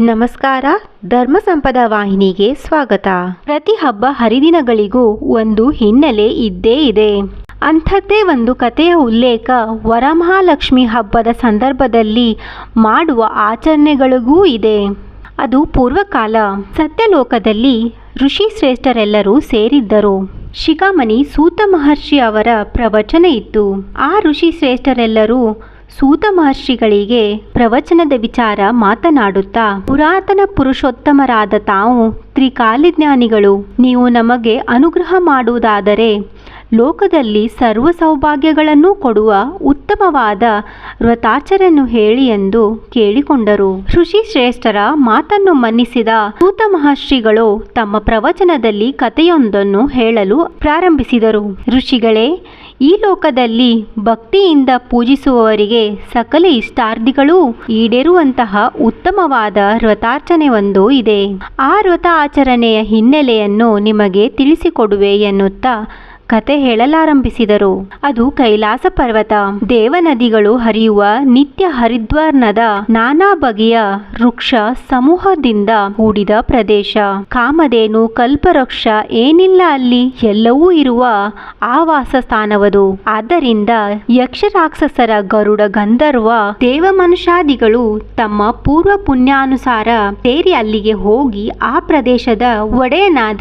ನಮಸ್ಕಾರ, ಧರ್ಮ ಸಂಪದ ವಾಹಿನಿಗೆ ಸ್ವಾಗತ. ಪ್ರತಿ ಹಬ್ಬ ಹರಿದಿನಗಳಿಗೂ ಒಂದು ಹಿನ್ನೆಲೆ ಇದ್ದೇ ಇದೆ. ಅಂಥದ್ದೇ ಒಂದು ಕಥೆಯ ಉಲ್ಲೇಖ ವರಮಹಾಲಕ್ಷ್ಮಿ ಹಬ್ಬದ ಸಂದರ್ಭದಲ್ಲಿ ಮಾಡುವ ಆಚರಣೆಗಳಿಗೂ ಇದೆ. ಅದು ಪೂರ್ವಕಾಲ. ಸತ್ಯಲೋಕದಲ್ಲಿ ಋಷಿ ಶ್ರೇಷ್ಠರೆಲ್ಲರೂ ಸೇರಿದ್ದರು. ಶಿಖಾಮಣಿ ಸೂತ ಮಹರ್ಷಿ ಅವರ ಪ್ರವಚನ ಇತ್ತು. ಆ ಋಷಿ ಶ್ರೇಷ್ಠರೆಲ್ಲರೂ ಸೂತ ಮಹರ್ಷಿಗಳಿಗೆ ಪ್ರವಚನದ ವಿಚಾರ ಮಾತನಾಡುತ್ತಾ, ಪುರಾತನ ಪುರುಷೋತ್ತಮರಾದ ತಾವು ತ್ರಿಕಾಲಿಜ್ಞಾನಿಗಳು, ನೀವು ನಮಗೆ ಅನುಗ್ರಹ ಮಾಡುವುದಾದರೆ ಲೋಕದಲ್ಲಿ ಸರ್ವ ಸೌಭಾಗ್ಯಗಳನ್ನು ಕೊಡುವ ಉತ್ತಮವಾದ ವ್ರತಾಚರನ್ನು ಹೇಳಿ ಎಂದು ಕೇಳಿಕೊಂಡರು. ಋಷಿ ಶ್ರೇಷ್ಠರ ಮಾತನ್ನು ಮನ್ನಿಸಿದ ಸೂತ ಮಹರ್ಷಿಗಳು ತಮ್ಮ ಪ್ರವಚನದಲ್ಲಿ ಕಥೆಯೊಂದನ್ನು ಹೇಳಲು ಪ್ರಾರಂಭಿಸಿದರು. ಋಷಿಗಳೇ ಈ ಲೋಕದಲ್ಲಿ ಭಕ್ತಿಯಿಂದ ಪೂಜಿಸುವವರಿಗೆ ಸಕಲ ಇಷ್ಟಾರ್ಥಿಗಳೂ ಈಡೇರುವಂತಹ ಉತ್ತಮವಾದ ವ್ರತಾರ್ಚನೆ ಒಂದು ಇದೆ. ಆ ವ್ರತ ಆಚರಣೆಯ ಹಿನ್ನೆಲೆಯನ್ನು ನಿಮಗೆ ತಿಳಿಸಿಕೊಡುವೆ ಎನ್ನುತ್ತಾ ಕತೆ ಹೇಳಲಾರಂಭಿಸಿದರು. ಅದು ಕೈಲಾಸ ಪರ್ವತ. ದೇವನದಿಗಳು ಹರಿಯುವ ನಿತ್ಯ ಹರಿದ್ವಾರ್ನದ ನಾನಾ ಬಗೆಯ ವೃಕ್ಷ ಸಮೂಹದಿಂದ ಕೂಡಿದ ಪ್ರದೇಶ. ಕಾಮಧೇನು, ಕಲ್ಪವೃಕ್ಷ ಏನಿಲ್ಲ ಅಲ್ಲಿ. ಎಲ್ಲವೂ ಇರುವ ಆವಾಸ ಸ್ಥಾನವದು. ಆದ್ದರಿಂದ ಯಕ್ಷರಾಕ್ಷಸರ ಗರುಡ ಗಂಧರ್ವ ದೇವ ಮನುಷ್ಯಾದಿಗಳು ತಮ್ಮ ಪೂರ್ವ ಪುಣ್ಯಾನುಸಾರ ಸೇರಿ ಅಲ್ಲಿಗೆ ಹೋಗಿ ಆ ಪ್ರದೇಶದ ಒಡೆಯನಾದ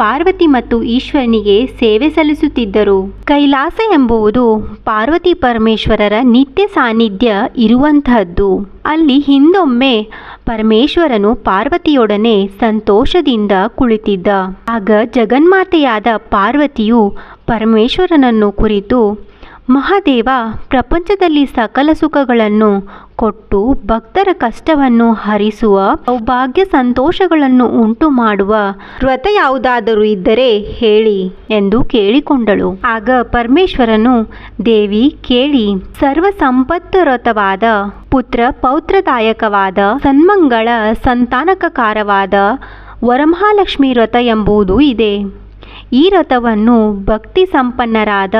ಪಾರ್ವತಿ ಮತ್ತು ಈಶ್ವರನಿಗೆ ಸೇವೆ ಸಲ್ಲಿಸುತ್ತಿದ್ದರು. ಕೈಲಾಸ ಎಂಬುವುದು ಪಾರ್ವತಿ ಪರಮೇಶ್ವರರ ನಿತ್ಯ ಸಾನ್ನಿಧ್ಯ ಇರುವಂತಹದ್ದು. ಅಲ್ಲಿ ಹಿಂದೊಮ್ಮೆ ಪರಮೇಶ್ವರನು ಪಾರ್ವತಿಯೊಡನೆ ಸಂತೋಷದಿಂದ ಕುಳಿತಿದ್ದ. ಆಗ ಜಗನ್ಮಾತೆಯಾದ ಪಾರ್ವತಿಯು ಪರಮೇಶ್ವರನನ್ನು ಕುರಿತು ಮಹಾದೇವ ಪ್ರಪಂಚದಲ್ಲಿ ಸಕಲ ಸುಖಗಳನ್ನು ಕೊಟ್ಟು ಭಕ್ತರ ಕಷ್ಟವನ್ನು ಹರಿಸುವ ಸೌಭಾಗ್ಯ ಸಂತೋಷಗಳನ್ನು ಉಂಟು ಮಾಡುವ ವ್ರತ ಯಾವುದಾದರೂ ಇದ್ದರೆ ಹೇಳಿ ಎಂದು ಕೇಳಿಕೊಂಡಳು. ಆಗ ಪರಮೇಶ್ವರನು, ದೇವಿ, ಕೇಳಿ. ಸರ್ವ ವ್ರತವಾದ ಪುತ್ರ ಪೌತ್ರದಾಯಕವಾದ, ಸನ್ಮಂಗಳ ಸಂತಾನಕಕಾರವಾದ ವರಮಹಾಲಕ್ಷ್ಮಿ ವ್ರತ ಎಂಬುದು ಇದೆ. ಈ ರಥವನ್ನು ಭಕ್ತಿ ಸಂಪನ್ನರಾದ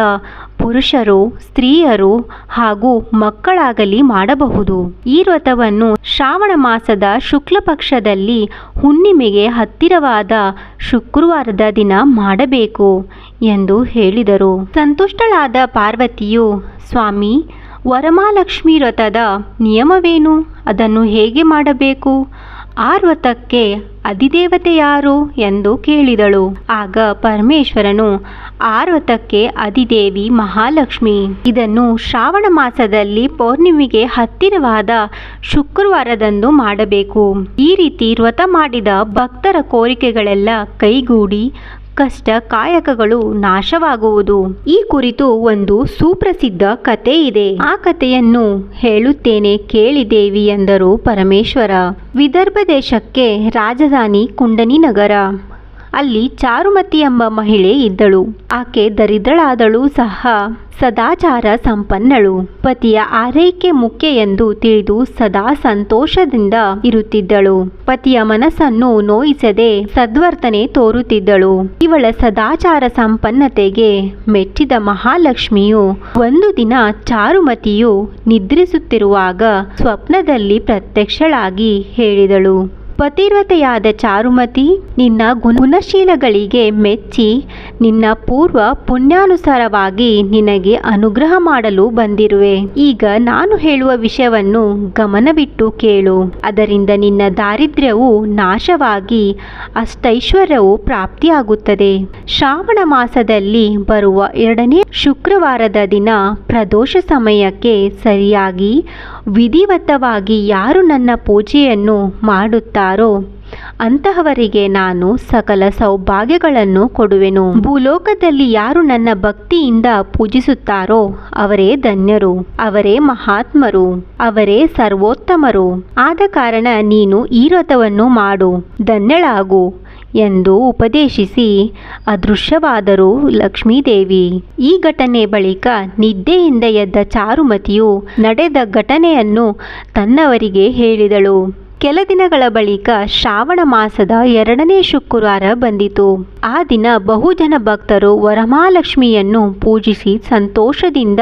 ಪುರುಷರು, ಸ್ತ್ರೀಯರು ಹಾಗೂ ಮಕ್ಕಳಾಗಲಿ ಮಾಡಬಹುದು. ಈ ವ್ರತವನ್ನು ಶ್ರಾವಣ ಮಾಸದ ಶುಕ್ಲ ಪಕ್ಷದಲ್ಲಿ ಹುಣ್ಣಿಮೆಗೆ ಹತ್ತಿರವಾದ ಶುಕ್ರವಾರದ ದಿನ ಮಾಡಬೇಕು ಎಂದು ಹೇಳಿದರು. ಸಂತುಷ್ಟಳಾದ ಪಾರ್ವತಿಯು, ಸ್ವಾಮಿ, ವರಮಹಾಲಕ್ಷ್ಮಿ ವ್ರತದ ನಿಯಮವೇನು? ಅದನ್ನು ಹೇಗೆ ಮಾಡಬೇಕು? ಆ ವ್ರತಕ್ಕೆ ಅಧಿದೇವತೆ ಯಾರು ಎಂದು ಕೇಳಿದಳು. ಆಗ ಪರಮೇಶ್ವರನು ಆರ್ವತಕ್ಕೆ ಅಧಿದೇವಿ ಮಹಾಲಕ್ಷ್ಮಿ. ಇದನ್ನು ಶ್ರಾವಣ ಮಾಸದಲ್ಲಿ ಪೌರ್ಣಿಮೆಗೆ ಹತ್ತಿರವಾದ ಶುಕ್ರವಾರದಂದು ಮಾಡಬೇಕು. ಈ ರೀತಿ ವ್ರತ ಮಾಡಿದ ಭಕ್ತರ ಕೋರಿಕೆಗಳೆಲ್ಲ ಕೈಗೂಡಿ ಕಷ್ಟ ಕಾಯಕಗಳು ನಾಶವಾಗುವುದು. ಈ ಕುರಿತು ಒಂದು ಸುಪ್ರಸಿದ್ಧ ಕತೆ ಇದೆ. ಆ ಕಥೆಯನ್ನು ಹೇಳುತ್ತೇನೆ ಕೇಳಿದೇವಿ ಎಂದರು ಪರಮೇಶ್ವರ. ವಿದರ್ಭ ದೇಶಕ್ಕೆ ರಾಜಧಾನಿ ಕುಂಡನಿ ನಗರ. ಅಲ್ಲಿ ಚಾರುಮತಿ ಎಂಬ ಮಹಿಳೆ ಇದ್ದಳು. ಆಕೆ ದರಿದ್ರಳಾದಳು ಸಹ. ಸದಾಚಾರ ಸಂಪನ್ನಳು. ಪತಿಯ ಆರೈಕೆ ಮುಖ್ಯ ಎಂದು ತಿಳಿದು ಸದಾ ಸಂತೋಷದಿಂದ ಇರುತ್ತಿದ್ದಳು. ಪತಿಯ ಮನಸ್ಸನ್ನು ನೋಯಿಸದೆ ಸದ್ವರ್ತನೆ ತೋರುತ್ತಿದ್ದಳು. ಇವಳ ಸದಾಚಾರ ಸಂಪನ್ನತೆಗೆ ಮೆಚ್ಚಿದ ಮಹಾಲಕ್ಷ್ಮಿಯು ಒಂದು ದಿನ ಚಾರುಮತಿಯು ನಿದ್ರಿಸುತ್ತಿರುವಾಗ ಸ್ವಪ್ನದಲ್ಲಿ ಪ್ರತ್ಯಕ್ಷಳಾಗಿ ಹೇಳಿದಳು. ಪತಿವ್ರತೆಯಾದ ಚಾರುಮತಿ ನಿನ್ನ ಗುಣಶೀಲಗಳಿಗೆ ಮೆಚ್ಚಿ ನಿನ್ನ ಪೂರ್ವ ಪುಣ್ಯಾನುಸಾರವಾಗಿ ನಿನಗೆ ಅನುಗ್ರಹ ಮಾಡಲು ಬಂದಿರುವೆ. ಈಗ ನಾನು ಹೇಳುವ ವಿಷಯವನ್ನು ಗಮನವಿಟ್ಟು ಕೇಳು. ಅದರಿಂದ ನಿನ್ನ ದಾರಿದ್ರ್ಯವು ನಾಶವಾಗಿ ಅಷ್ಟೈಶ್ವರ್ಯವು ಪ್ರಾಪ್ತಿಯಾಗುತ್ತದೆ. ಶ್ರಾವಣ ಮಾಸದಲ್ಲಿ ಬರುವ ಎರಡನೇ ಶುಕ್ರವಾರದ ದಿನ ಪ್ರದೋಷ ಸಮಯಕ್ಕೆ ಸರಿಯಾಗಿ ವಿಧಿವತ್ತವಾಗಿ ಯಾರು ನನ್ನ ಪೂಜೆಯನ್ನು ಮಾಡುತ್ತಾರೋ ಅಂತಹವರಿಗೆ ನಾನು ಸಕಲ ಸೌಭಾಗ್ಯಗಳನ್ನು ಕೊಡುವೆನು. ಭೂಲೋಕದಲ್ಲಿ ಯಾರು ನನ್ನ ಭಕ್ತಿಯಿಂದ ಪೂಜಿಸುತ್ತಾರೋ, ಅವರೇ ಧನ್ಯರು, ಅವರೇ ಮಹಾತ್ಮರು, ಅವರೇ ಸರ್ವೋತ್ತಮರು. ಆದ ಕಾರಣ ನೀನು ಈ ವ್ರತವನ್ನು ಮಾಡು, ಧನ್ಯಳಾಗು ಎಂದು ಉಪದೇಶಿಸಿ, ಅದೃಶ್ಯವಾದರು ಲಕ್ಷ್ಮೀದೇವಿ. ಈ ಘಟನೆ ಬಳಿಕ ನಿದ್ದೆಯಿಂದ ಎದ್ದ ಚಾರುಮತಿಯು ನಡೆದ ಘಟನೆಯನ್ನು ತನ್ನವರಿಗೆ ಹೇಳಿದಳು. ಕೆಲ ದಿನಗಳ ಬಳಿಕ ಶ್ರಾವಣ ಮಾಸದ ಎರಡನೇ ಶುಕ್ರವಾರ ಬಂದಿತು. ಆ ದಿನ ಬಹುಜನ ಭಕ್ತರು ವರಮಹಾಲಕ್ಷ್ಮಿಯನ್ನು ಪೂಜಿಸಿ ಸಂತೋಷದಿಂದ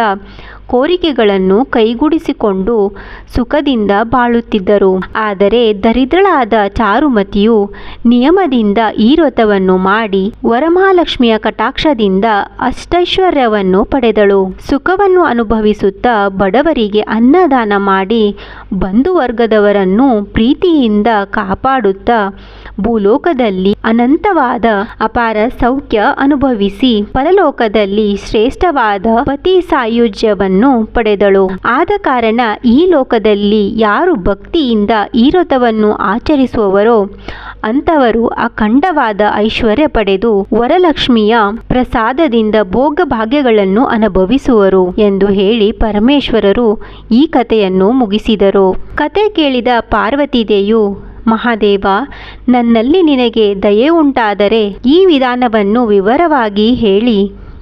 ಕೋರಿಕೆಗಳನ್ನು ಕೈಗೂಡಿಸಿಕೊಂಡು ಸುಖದಿಂದ ಬಾಳುತ್ತಿದ್ದರು. ಆದರೆ ದರಿದ್ರಳಾದ ಚಾರುಮತಿಯು ನಿಯಮದಿಂದ ಈ ವ್ರತವನ್ನು ಮಾಡಿ ವರಮಹಾಲಕ್ಷ್ಮಿಯ ಕಟಾಕ್ಷದಿಂದ ಅಷ್ಟೈಶ್ವರ್ಯವನ್ನು ಪಡೆದಳು. ಸುಖವನ್ನು ಅನುಭವಿಸುತ್ತಾ ಬಡವರಿಗೆ ಅನ್ನದಾನ ಮಾಡಿ ಬಂಧುವರ್ಗದವರನ್ನು ಪ್ರೀತಿಯಿಂದ ಕಾಪಾಡುತ್ತಾ ಭೂಲೋಕದಲ್ಲಿ ಅನಂತವಾದ ಅಪಾರ ಸೌಖ್ಯ ಅನುಭವಿಸಿ ಪರಲೋಕದಲ್ಲಿ ಶ್ರೇಷ್ಠವಾದ ಪತಿ ಸಾಯುಜ್ಯವನ್ನು ಪಡೆದಳು. ಆದ ಕಾರಣ ಈ ಲೋಕದಲ್ಲಿ ಯಾರು ಭಕ್ತಿಯಿಂದ ಈ ವ್ರತವನ್ನು ಆಚರಿಸುವವರೋ, ಅಂಥವರು ಅಖಂಡವಾದ ಐಶ್ವರ್ಯ ಪಡೆದು ವರಲಕ್ಷ್ಮಿಯ ಪ್ರಸಾದದಿಂದ ಭೋಗ ಭಾಗ್ಯಗಳನ್ನು ಅನುಭವಿಸುವರು ಎಂದು ಹೇಳಿ ಪರಮೇಶ್ವರರು ಈ ಕಥೆಯನ್ನು ಮುಗಿಸಿದರು. ಕತೆ ಕೇಳಿದ ಪಾರ್ವತಿದೇಯು ಮಹಾದೇವ, ನನ್ನಲ್ಲಿ ನಿನಗೆ ದಯೆ ಉಂಟಾದರೆ ಈ ವಿಧಾನವನ್ನು ವಿವರವಾಗಿ ಹೇಳಿ.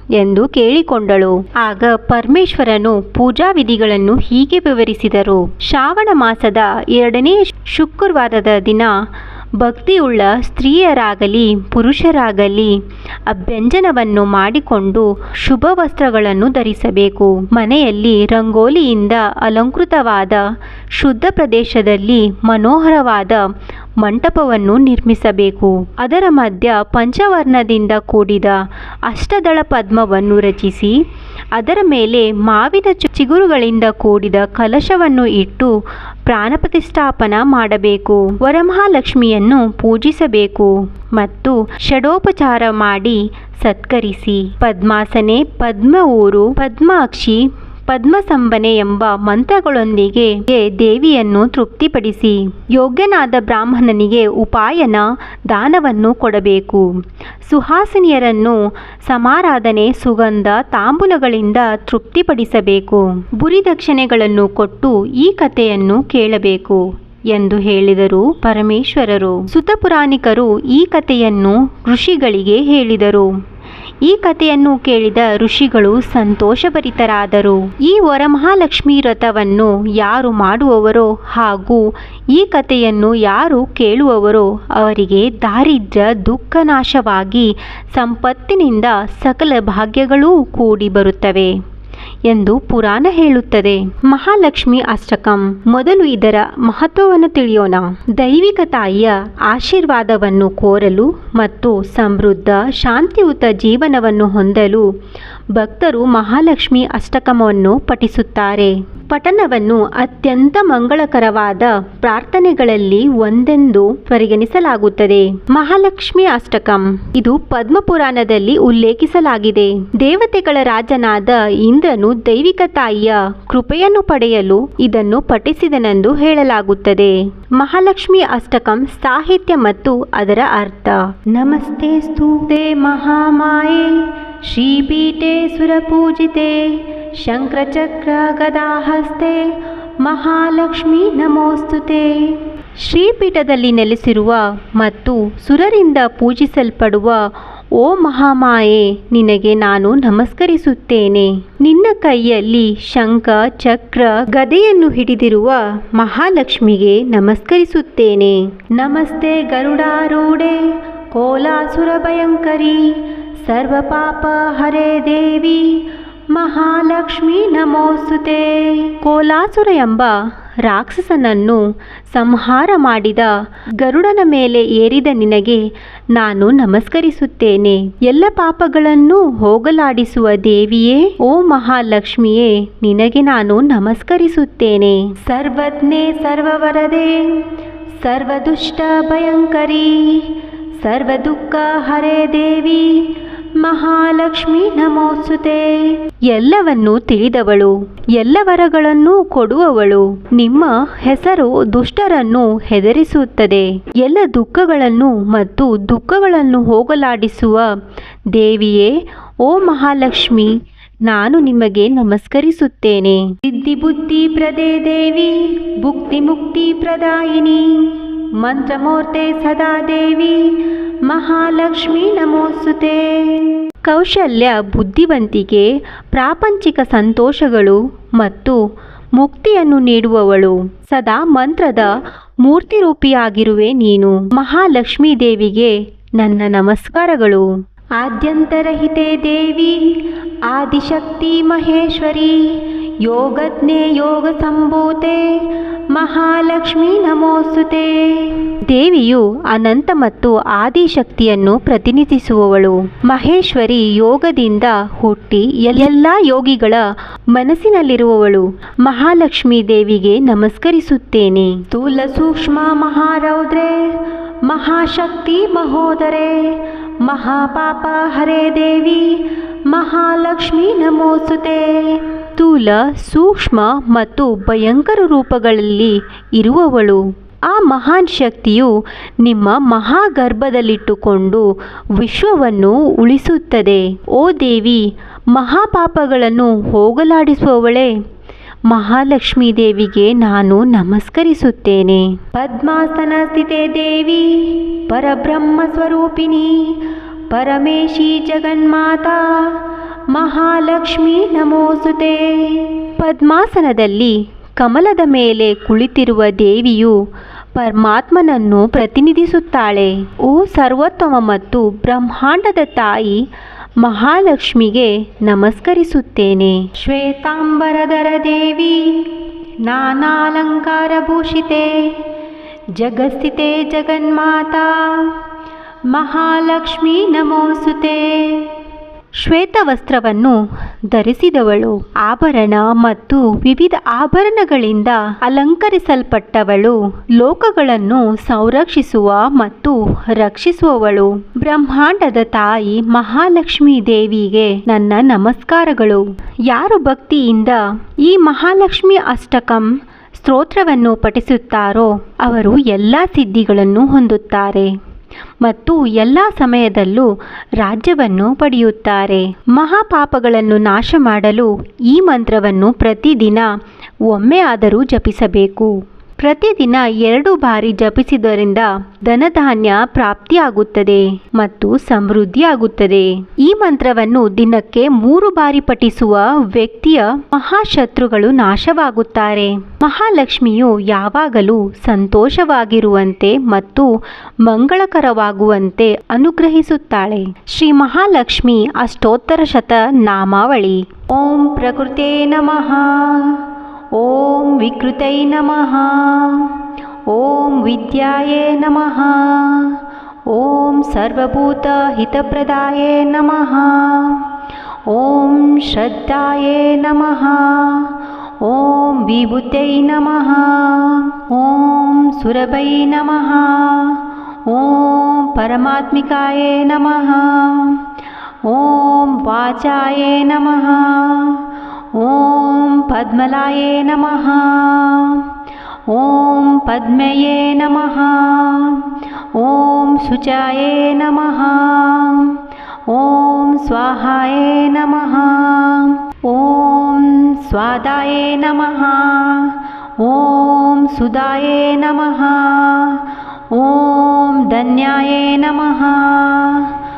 ಎಂದು ಕೇಳಿಕೊಂಡಳು. ಆಗ ಪರಮೇಶ್ವರನು ಪೂಜಾ ವಿಧಿಗಳನ್ನು ಹೀಗೆ ವಿವರಿಸಿದರು. ಶ್ರಾವಣ ಮಾಸದ ಎರಡನೇ ಶುಕ್ರವಾರದ ದಿನ ಭಕ್ತಿಯುಳ್ಳ ಸ್ತ್ರೀಯರಾಗಲಿ, ಪುರುಷರಾಗಲಿ ಅಭ್ಯಂಜನವನ್ನು ಮಾಡಿಕೊಂಡು ಶುಭ ವಸ್ತ್ರಗಳನ್ನು ಧರಿಸಬೇಕು. ಮನೆಯಲ್ಲಿ ರಂಗೋಲಿಯಿಂದ ಅಲಂಕೃತವಾದ ಶುದ್ಧ ಪ್ರದೇಶದಲ್ಲಿ ಮನೋಹರವಾದ ಮಂಟಪವನ್ನು ನಿರ್ಮಿಸಬೇಕು. ಅದರ ಮಧ್ಯ ಪಂಚವರ್ಣದಿಂದ ಕೂಡಿದ ಅಷ್ಟದಳ ಪದ್ಮವನ್ನು ರಚಿಸಿ, ಅದರ ಮೇಲೆ ಮಾವಿನ ಚಿಗುರುಗಳಿಂದ ಕೂಡಿದ ಕಲಶವನ್ನು ಇಟ್ಟು ಪ್ರಾಣ ಪ್ರತಿಷ್ಠಾಪನ ಮಾಡಬೇಕು. ವರಮಹಾಲಕ್ಷ್ಮಿಯನ್ನು ಪೂಜಿಸಬೇಕು ಮತ್ತು ಷಡೋಪಚಾರ ಮಾಡಿ ಸತ್ಕರಿಸಿ. ಪದ್ಮಾಸನೆ, ಪದ್ಮ ಊರು, ಪದ್ಮಾಕ್ಷಿ ಪದ್ಮಸಂಬನೆ ಎಂಬ ಮಂತ್ರಗಳೊಂದಿಗೆ ದೇವಿಯನ್ನು ತೃಪ್ತಿಪಡಿಸಿ ಯೋಗ್ಯನಾದ ಬ್ರಾಹ್ಮಣನಿಗೆ ಉಪಾಯನ ದಾನವನ್ನು ಕೊಡಬೇಕು. ಸುಹಾಸಿನಿಯರನ್ನು ಸಮಾರಾಧನೆ, ಸುಗಂಧ, ತಾಂಬೂಲಗಳಿಂದ ತೃಪ್ತಿಪಡಿಸಬೇಕು. ಬುರಿದಕ್ಷಿಣೆಗಳನ್ನು ಕೊಟ್ಟು ಈ ಕಥೆಯನ್ನು ಕೇಳಬೇಕು ಎಂದು ಹೇಳಿದರು ಪರಮೇಶ್ವರರು. ಸುತಪುರಾಣಿಕರು ಈ ಕಥೆಯನ್ನು ಋಷಿಗಳಿಗೆ ಹೇಳಿದರು. ಈ ಕಥೆಯನ್ನು ಕೇಳಿದ ಋಷಿಗಳು ಸಂತೋಷಭರಿತರಾದರು. ಈ ವರಮಹಾಲಕ್ಷ್ಮಿ ವ್ರತವನ್ನು ಯಾರು ಮಾಡುವವರೋ ಹಾಗೂ ಈ ಕಥೆಯನ್ನು ಯಾರು ಕೇಳುವವರೋ ಅವರಿಗೆ ದಾರಿದ್ರ್ಯ ದುಃಖ ನಾಶವಾಗಿ ಸಂಪತ್ತಿನಿಂದ ಸಕಲ ಭಾಗ್ಯಗಳೂ ಕೂಡಿ ಬರುತ್ತವೆ ಎಂದು ಪುರಾಣ ಹೇಳುತ್ತದೆ. ಮಹಾಲಕ್ಷ್ಮಿ ಅಷ್ಟಕಂ. ಮೊದಲು ಇದರ ಮಹತ್ವವನ್ನು ತಿಳಿಯೋಣ. ದೈವಿಕ ತಾಯಿಯ ಆಶೀರ್ವಾದವನ್ನು ಕೋರಲು ಮತ್ತು ಸಮೃದ್ಧ ಶಾಂತಿಯುತ ಜೀವನವನ್ನು ಹೊಂದಲು ಭಕ್ತರು ಮಹಾಲಕ್ಷ್ಮಿ ಅಷ್ಟಕಮವನ್ನು ಪಠಿಸುತ್ತಾರೆ. ಪಠನವನ್ನು ಅತ್ಯಂತ ಮಂಗಳಕರವಾದ ಪ್ರಾರ್ಥನೆಗಳಲ್ಲಿ ಒಂದೆಂದು ಪರಿಗಣಿಸಲಾಗುತ್ತದೆ. ಮಹಾಲಕ್ಷ್ಮಿ ಅಷ್ಟಕಂ. ಇದು ಪದ್ಮಪುರಾಣದಲ್ಲಿ ಉಲ್ಲೇಖಿಸಲಾಗಿದೆ. ದೇವತೆಗಳ ರಾಜನಾದ ಇಂದ್ರನು ದೈವಿಕ ತಾಯಿಯ ಕೃಪೆಯನ್ನು ಪಡೆಯಲು ಇದನ್ನು ಪಠಿಸಿದನೆಂದು ಹೇಳಲಾಗುತ್ತದೆ. ಮಹಾಲಕ್ಷ್ಮಿ ಅಷ್ಟಕಂ ಸಾಹಿತ್ಯ ಮತ್ತು ಅದರ ಅರ್ಥ. ನಮಸ್ತೆ ಸ್ತೂತೆ ಮಹಾಮಾಯೆ. ಶ್ರೀಪೀಠೆ ಸುರಪೂಜಿತೆ, ಶಂಕ್ರಚಕ್ರ ಗದಾಹಸ್ತೆ, ಮಹಾಲಕ್ಷ್ಮಿ ನಮೋಸ್ತುತೆ. ಶ್ರೀಪೀಠದಲ್ಲಿ ನೆಲೆಸಿರುವ ಮತ್ತು ಸುರರಿಂದ ಪೂಜಿಸಲ್ಪಡುವ ಓ ಮಹಾಮಾಯೆ, ನಿನಗೆ ನಾನು ನಮಸ್ಕರಿಸುತ್ತೇನೆ. ನಿನ್ನ ಕೈಯಲ್ಲಿ ಶಂಖ, ಚಕ್ರ, ಗದೆಯನ್ನು ಹಿಡಿದಿರುವ ಮಹಾಲಕ್ಷ್ಮಿಗೆ ನಮಸ್ಕರಿಸುತ್ತೇನೆ. ನಮಸ್ತೆ ಗರುಡಾರೂಢೆ ಕೋಲಾಸುರ ಭಯಂಕರಿ ಸರ್ವಪಾಪ ಹರೆ ದೇವಿ, ಮಹಾಲಕ್ಷ್ಮಿ ನಮೋಸುತೆ. ಕೋಲಾಸುರ ಎಂಬ ರಾಕ್ಷಸನನ್ನು ಸಂಹಾರ ಮಾಡಿದ ಗರುಡನ ಮೇಲೆ ಏರಿದ ನಿನಗೆ ನಾನು ನಮಸ್ಕರಿಸುತ್ತೇನೆ. ಎಲ್ಲ ಪಾಪಗಳನ್ನು ಹೋಗಲಾಡಿಸುವ ದೇವಿಯೇ, ಓ ಮಹಾಲಕ್ಷ್ಮಿಯೇ, ನಿನಗೆ ನಾನು ನಮಸ್ಕರಿಸುತ್ತೇನೆ. ಸರ್ವಜ್ಞೆ ಸರ್ವವರದೆ, ಸರ್ವದುಷ್ಟ ಭಯಂಕರಿ, ಸರ್ವದುಃಖ ಹರೇ ದೇವಿ ಮಹಾಲಕ್ಷ್ಮಿ ನಮೋಸುತೆ. ಎಲ್ಲವನ್ನೂ ತಿಳಿದವಳು, ಎಲ್ಲ ವರಗಳನ್ನು ಕೊಡುವವಳು. ನಿಮ್ಮ ಹೆಸರು ದುಷ್ಟರನ್ನು ಹೆದರಿಸುತ್ತದೆ. ಎಲ್ಲ ದುಃಖಗಳನ್ನು ಮತ್ತು ದುಃಖಗಳನ್ನು ಹೋಗಲಾಡಿಸುವ ದೇವಿಯೇ, ಓ ಮಹಾಲಕ್ಷ್ಮಿ, ನಾನು ನಿಮಗೆ ನಮಸ್ಕರಿಸುತ್ತೇನೆ. ಸಿದ್ಧಿ ಬುದ್ಧಿ ಪ್ರದೇ ದೇವಿ ಭುಕ್ತಿ ಮುಕ್ತಿ ಪ್ರದಾಯಿನಿ. ಮಂತ್ರಮೂರ್ತೆ ಸದಾ ದೇವಿ ಮಹಾಲಕ್ಷ್ಮಿ ನಮೋಸುತೆ ಕೌಶಲ್ಯ ಬುದ್ಧಿವಂತಿಕೆ, ಪ್ರಾಪಂಚಿಕ ಸಂತೋಷಗಳು ಮತ್ತು ಮುಕ್ತಿಯನ್ನು ನೀಡುವವಳು. ಸದಾ ಮಂತ್ರದ ಮೂರ್ತಿರೂಪಿಯಾಗಿರುವೆ ನೀನು. ಮಹಾಲಕ್ಷ್ಮೀ ದೇವಿಗೆ ನನ್ನ ನಮಸ್ಕಾರಗಳು. ಆದ್ಯಂತರಹಿತೆ ದೇವಿ, ಆದಿಶಕ್ತಿ ಮಹೇಶ್ವರಿ ಯೋಗಜ್ಞೆ ಯೋಗ ಸಂಭೂತೆ ಮಹಾಲಕ್ಷ್ಮಿ ನಮೋಸ್ತುತೆ. ದೇವಿಯು ಅನಂತ ಮತ್ತು ಆದಿಶಕ್ತಿಯನ್ನು ಪ್ರತಿನಿಧಿಸುವವಳು. ಮಹೇಶ್ವರಿ ಯೋಗದಿಂದ ಹುಟ್ಟಿ ಎಲ್ಲ ಯೋಗಿಗಳ ಮನಸ್ಸಿನಲ್ಲಿರುವವಳು. ಮಹಾಲಕ್ಷ್ಮಿ ದೇವಿಗೆ ನಮಸ್ಕರಿಸುತ್ತೇನೆ. ಸ್ಥೂಲ ಸೂಕ್ಷ್ಮ ಮಹಾರೌದ್ರೆ, ಮಹಾಶಕ್ತಿ ಮಹೋದರೆ, ಮಹಾಪಾಪ ಹರೇ ದೇವಿ, ಮಹಾಲಕ್ಷ್ಮಿ ನಮೋಸ್ತುತೆ. ಸ್ಥೂಲ ಸೂಕ್ಷ್ಮ ಮತ್ತು ಭಯಂಕರ ರೂಪಗಳಲ್ಲಿ ಇರುವವಳು. ಆ ಮಹಾನ್ ಶಕ್ತಿಯು ನಿಮ್ಮ ಮಹಾಗರ್ಭದಲ್ಲಿಟ್ಟುಕೊಂಡು ವಿಶ್ವವನ್ನು ಉಳಿಸುತ್ತದೆ. ಓ ದೇವಿ, ಮಹಾಪಾಪಗಳನ್ನು ಹೋಗಲಾಡಿಸುವವಳೇ, ಮಹಾಲಕ್ಷ್ಮೀ ದೇವಿಗೆ ನಾನು ನಮಸ್ಕರಿಸುತ್ತೇನೆ. ಪದ್ಮಾಸನ ಸ್ಥಿತೆ ದೇವಿ, ಪರಬ್ರಹ್ಮ ಸ್ವರೂಪಿಣಿ, ಪರಮೇಶಿ ಜಗನ್ಮಾತಾ ಮಹಾಲಕ್ಷ್ಮಿ ನಮೋಸುತೆ. ಪದ್ಮಾಸನದಲ್ಲಿ ಕಮಲದ ಮೇಲೆ ಕುಳಿತಿರುವ ದೇವಿಯು ಪರಮಾತ್ಮನನ್ನು ಪ್ರತಿನಿಧಿಸುತ್ತಾಳೆ. ಓ ಸರ್ವೋತ್ತಮ ಮತ್ತು ಬ್ರಹ್ಮಾಂಡದ ತಾಯಿ, ಮಹಾಲಕ್ಷ್ಮಿಗೆ ನಮಸ್ಕರಿಸುತ್ತೇನೆ. ಶ್ವೇತಾಂಬರಧರ ದೇವಿ ನಾನಾಲಂಕಾರಭೂಷಿತೆ ಜಗಸ್ಥಿತೆ ಜಗನ್ಮಾತಾ, ಮಹಾಲಕ್ಷ್ಮಿ ನಮೋಸುತೆ. ಶ್ವೇತವಸ್ತ್ರವನ್ನು ಧರಿಸಿದವಳು. ಆಭರಣ ಮತ್ತು ವಿವಿಧ ಆಭರಣಗಳಿಂದ ಅಲಂಕರಿಸಲ್ಪಟ್ಟವಳು. ಲೋಕಗಳನ್ನು ಸಂರಕ್ಷಿಸುವ ಮತ್ತು ರಕ್ಷಿಸುವವಳು. ಬ್ರಹ್ಮಾಂಡದ ತಾಯಿ ಮಹಾಲಕ್ಷ್ಮಿ ದೇವಿಗೆ ನನ್ನ ನಮಸ್ಕಾರಗಳು. ಯಾರು ಭಕ್ತಿಯಿಂದ ಈ ಮಹಾಲಕ್ಷ್ಮಿ ಅಷ್ಟಕಂ ಸ್ತೋತ್ರವನ್ನು ಪಠಿಸುತ್ತಾರೋ, ಅವರು ಎಲ್ಲ ಸಿದ್ಧಿಗಳನ್ನು ಹೊಂದುತ್ತಾರೆ. ಮತ್ತು ಎಲ್ಲ ಸಮಯದಲ್ಲೂ ರಾಜ್ಯವನ್ನು ಪಡೆಯುತ್ತಾರೆ. ಮಹಾಪಾಪಗಳನ್ನು ನಾಶ ಮಾಡಲು ಈ ಮಂತ್ರವನ್ನು ಪ್ರತಿದಿನ ಒಮ್ಮೆ ಆದರೂ ಜಪಿಸಬೇಕು. ಪ್ರತಿದಿನ ಎರಡು ಬಾರಿ ಜಪಿಸಿದರಿಂದ ಧನಧಾನ್ಯ ಪ್ರಾಪ್ತಿಯಾಗುತ್ತದೆ ಮತ್ತು ಸಮೃದ್ಧಿಯಾಗುತ್ತದೆ. ಈ ಮಂತ್ರವನ್ನು ದಿನಕ್ಕೆ ಮೂರು ಬಾರಿ ಪಠಿಸುವ ವ್ಯಕ್ತಿಯ ಮಹಾಶತ್ರುಗಳು ನಾಶವಾಗುತ್ತಾರೆ. ಮಹಾಲಕ್ಷ್ಮಿಯು ಯಾವಾಗಲೂ ಸಂತೋಷವಾಗಿರುವಂತೆ ಮತ್ತು ಮಂಗಳಕರವಾಗುವಂತೆ ಅನುಗ್ರಹಿಸುತ್ತಾಳೆ. ಶ್ರೀ ಮಹಾಲಕ್ಷ್ಮಿ ಅಷ್ಟೋತ್ತರ ಶತ ನಾಮಾವಳಿ. ಓಂ ಪ್ರಕೃತೇ ನಮಃ. ॐ विकृत नमः। ॐ विद्याय नमः। ॐ सर्वभूतहितप्रदाय नमः। ॐ श्रय नमः। ॐ विभुत्यै नमः। ॐ सुरभय नमः। ॐ परमात्मिकाय नमः। ॐ वाचाय नमः। ॐ पद्मलाये नमः। ॐ पद्मये नमः। ॐ शुचाय नमः। ॐ स्वाहाय नमः। ॐ स्वादाय नमः। ॐ सुदाय नमः। ॐ धन्याय नमः।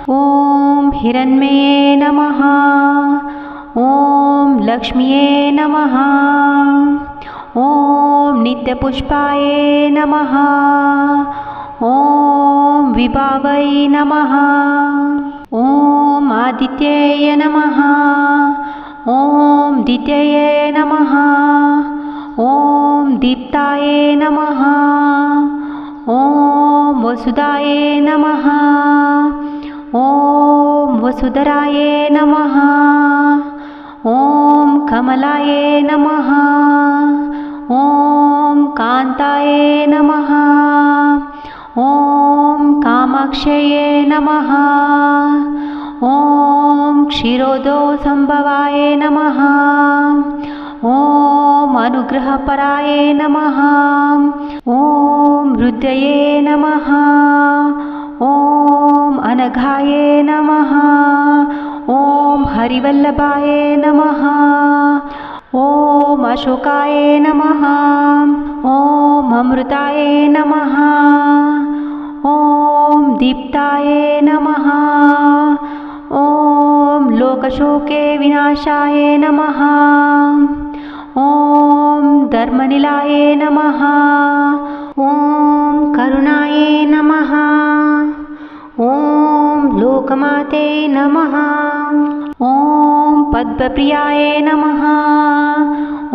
ॐ हिरण्मये नमः। ॐ लक्ष्म्ये नमः। ॐ नित्यपुष्पाय नमः। ॐ विभावै नमः। ॐ आदित्यय नमः। ॐ द्वित्यये नमः। ॐ दीप्ताय नमः। ॐ वसुधाय नमः। ॐ वसुधराय नमः। ॐ कमलाय नमः। ॐ कान्ताय नमः। ॐ कामाक्षये नमः। ॐ क्षिरोदोसम्भवाय नमः। ॐ अनुग्रहपराय नमः। ॐ हृदये नमः। ॐ अनघाय नमः। ಅನಘಾಯೇ ನಮಃ ಓಂ ಹರಿವಲ್ಲಭಾಯೇ ನಮಃ ಓಂ ಅಶೋಕಾಯೇ ನಮಃ ಓಂ ಅಮೃತಾಯೇ ನಮಃ ಓಂ ದೀಪ್ತಾಯೇ ನಮಃ ಓಂ ಲೋಕಶೋಕೆ ವಿನಾಶಾಯ ನಮಃ ಓಂ ಧರ್ಮನಿಲಾಯೇ ನಮಃ ಓಂ ಕರುಣಾಯೇ ನಮಃ ಓಂ योगप्रियाय नमः।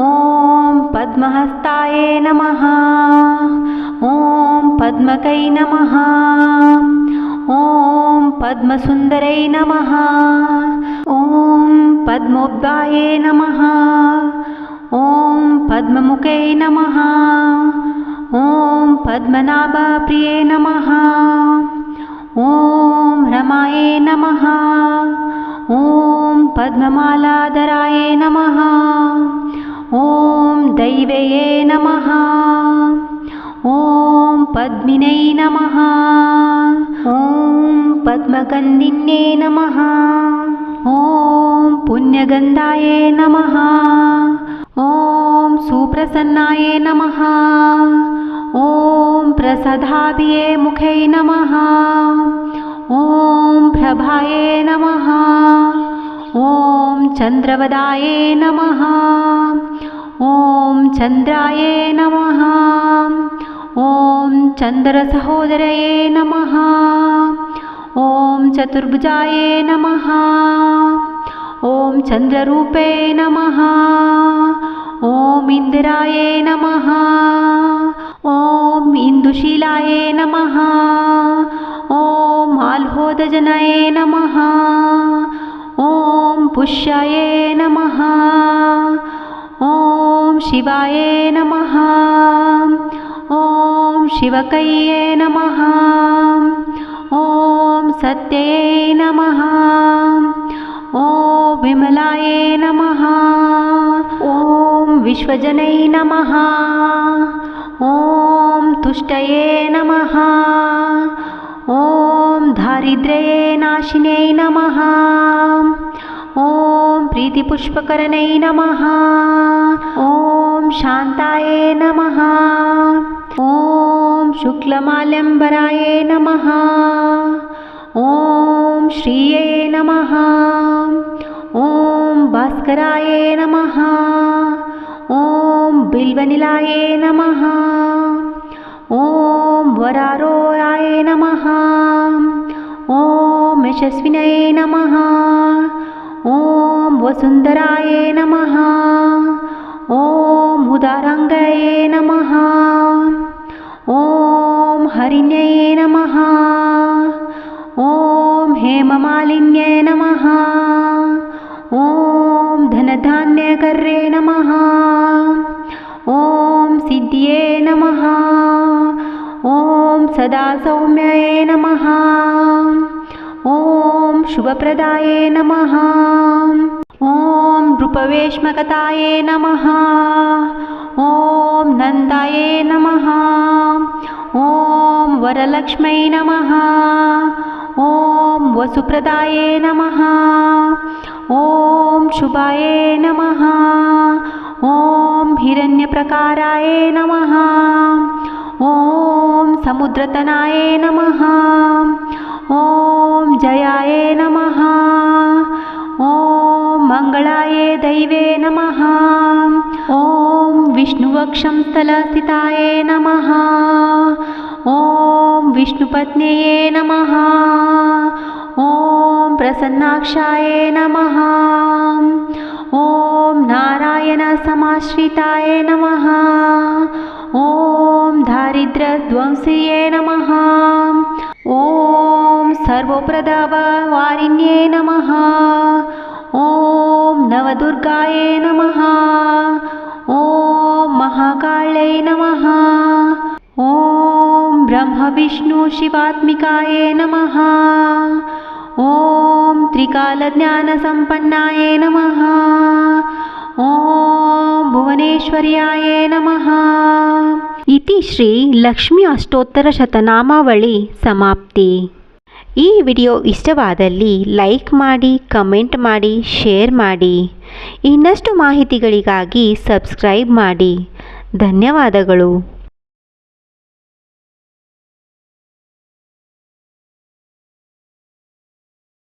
ॐ पद्महस्ताय नमः। ॐ पद्मकै नमः। ॐ पद्मसुन्दरै नमः। ॐ पद्मोद्धाय नमः। ॐ पद्ममुखै नमः। ॐ पद्मनाभप्रिये नमः। ॐ रमाय नमः। पद्ममालाधराय नमः। ॐ दैवये नमः। ॐ पद्मिनै नमः। ॐ पद्मगन्धिन्ये नमः। ॐ पुण्यगन्धाय नमः। ॐ सुप्रसन्नाय नमः। ॐ प्रसदाभिये मुखे नमः। ॐ प्रभाय नमः ॐ चन्द्रवदाय नमः। ॐ चन्द्राय नमः। ॐ चन्द्रसहोदरये नमः। ॐ चतुर्भुजाय नमः। ॐ चन्द्ररूपे नमः। ॐ इन्दिराय नमः। ॐ इन्दुशीलाय नमः। ॐ आल्होदजनाय नमः पुष्याय नमः। ॐ शिवाय नमः। ॐ शिवकये नमः। ॐ सत्ये नमः। ॐ विमलाय नमः। ॐ विश्वजनै नमः। ॐ तुष्टये नमः। ॐ दारिद्र्ये नाशिने नमः ॐ प्रीतिपुष्पकरणे नमः। ॐ शान्ताय नमः। ॐ शुक्लमाल्यम्बराय नमः। ॐ श्रिये नमः। ॐ भास्कराय नमः। ॐ बिल्वनिलाय नमः। ॐ वरारोयाय नमः। ॐ यशस्विनये नमः ॐ वसुन्धराय नमः। ॐ उदारङ्गये नमः। ॐ हरिण्ये नमः। ॐ हेममालिन्ये नमः। ॐ धनधान्यकर्ये नमः। ॐ सिद्ध्ये नमः। ॐ सदा सौम्यये नमः। ॐ शुभप्रदाये नमः। ॐ नृपवेश्मकताये नमः। ॐ नन्दाये नमः। ॐ वरलक्ष्मै नमः। ॐ वसुप्रदाये नमः। ॐ शुभाय नमः। ॐ हिरण्यप्रकाराय नमः। ॐ समुद्रतनाय नमः ॐ जयाय नमः। ॐ मङ्गलाय दैवे नमः। ॐ विष्णुवक्षं स्थलस्थिताय नमः। ॐ विष्णुपत्न्ये नमः। ॐ प्रसन्नाक्षाय नमः। ॐ नारायणसमाश्रिताय नमः। ॐ दारिद्र्यध्वंसिये नमः। ॐ सर्वप्रदाभवारिण्ये नमः। ॐ नवदुर्गाय नमः। ॐ महाकाळ्यमः ॐ ब्रह्मविष्णुशिवात्मिकाय नमः। ॐ त्रिकालज्ञानसम्पन्नाय नमः। ॐ भुवनेश्वर्याय नमः। इति श्रीलक्ष्मी अष्टोत्तरशतनामावली समाप्ति। ಈ ವಿಡಿಯೋ ಇಷ್ಟವಾದಲ್ಲಿ ಲೈಕ್ ಮಾಡಿ ಕಮೆಂಟ್ ಮಾಡಿ ಶೇರ್ ಮಾಡಿ. ಇನ್ನಷ್ಟು ಮಾಹಿತಿಗಳಿಗಾಗಿ ಸಬ್ಸ್ಕ್ರೈಬ್ ಮಾಡಿ. ಧನ್ಯವಾದಗಳು.